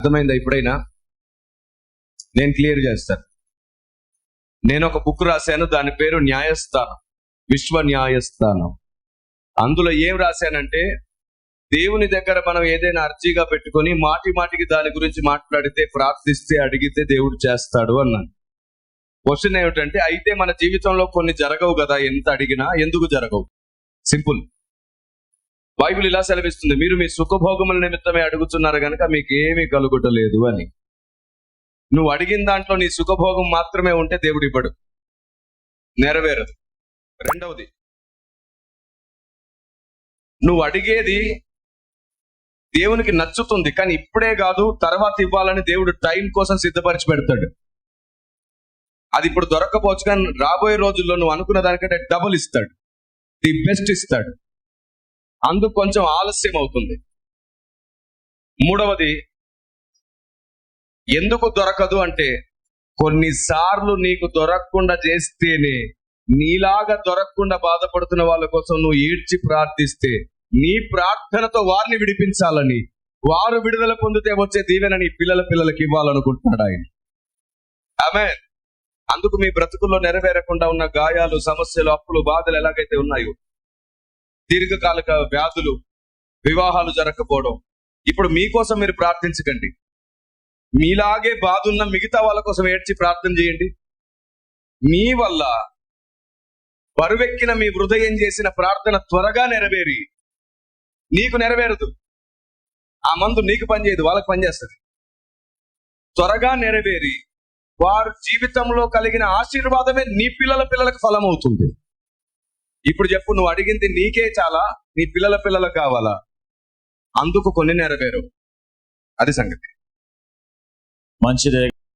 అర్థమైందా ఇప్పుడైనా? నేను క్లియర్ చేస్తాను. నేను ఒక బుక్ రాశాను దాని పేరు న్యాయస్థానం. విశ్వ న్యాయస్థానం అందులో ఏం రాశానంటే దేవుని దగ్గర మనం ఏదైనా అర్జీగా పెట్టుకొని మాటి మాటికి దాని గురించి మాట్లాడితే ప్రార్థిస్తే అడిగితే దేవుడు చేస్తాడు అన్నాను. క్వశ్చన్ ఏమిటంటే అయితే మన జీవితంలో కొన్ని జరగవు కదా ఎంత అడిగినా ఎందుకు జరగవు? సింపుల్. బైబిల్ ఇలా సెలవిస్తుంది మీరు మీ సుఖభోగముల నిమిత్తమే అడుగుతున్నారు కనుక మీకు ఏమీ కలుగుటలేదు అని. నువ్వు అడిగిన దాంట్లో నీ సుఖభోగం మాత్రమే ఉంటే దేవుడు ఇవ్వడు. నెరవేరదు. రెండవది నువ్వు అడిగేది దేవునికి నచ్చుతుంది కానీ ఇప్పుడే కాదు తర్వాత ఇవ్వాలని దేవుడు టైం కోసం సిద్ధపరిచి పెడతాడు. అది ఇప్పుడు దొరకపోవచ్చు కానీ రాబోయే రోజుల్లో నువ్వు అనుకున్న దానికంటే డబుల్ ఇస్తాడు. ది బెస్ట్ ఇస్తాడు. అందుకు కొంచెం ఆలస్యం అవుతుంది. మూడవది ఎందుకు దొరకదు అంటే కొన్నిసార్లు నీకు దొరకకుండా చేస్తేనే నీలాగా దొరకకుండా బాధపడుతున్న వాళ్ళ కోసం నువ్వు ఏడ్చి ప్రార్థిస్తే నీ ప్రార్థనతో వారిని విడిపించాలని వారు విడుదల పొందితే వచ్చే దీవెన నీ పిల్లల పిల్లలకి ఇవ్వాలనుకుంటున్నాడు ఆయన. ఆమె అందుకు మీ బ్రతుకుల్లో నెరవేరకుండా ఉన్న గాయాలు సమస్యలు అప్పులు బాధలు ఎలాగైతే ఉన్నాయో దీర్ఘకాలిక వ్యాధులు వివాహాలు జరగకపోవడం. ఇప్పుడు మీకోసం మీరు ప్రార్థించకండి. మీలాగే బాధున్న మిగతా వాళ్ళ కోసం ఏడ్చి ప్రార్థన చేయండి. మీ వల్ల బరువెక్కిన మీ హృదయం చేసిన ప్రార్థన త్వరగా నెరవేరి. నీకు నెరవేరదు. ఆ మందు నీకు పనిచేయదు వాళ్ళకి పనిచేస్తుంది. త్వరగా నెరవేరి. వారు జీవితంలో కలిగిన ఆశీర్వాదమే నీ పిల్లల పిల్లలకు ఫలం అవుతుంది ఇప్పుడు చెప్పు నువ్వు అడిగింది నీకే చాలా నీ పిల్లల పిల్లలకు కావాలా? అందుకు కొన్ని నెరవేరు. అది సంగతి. మంచిదే.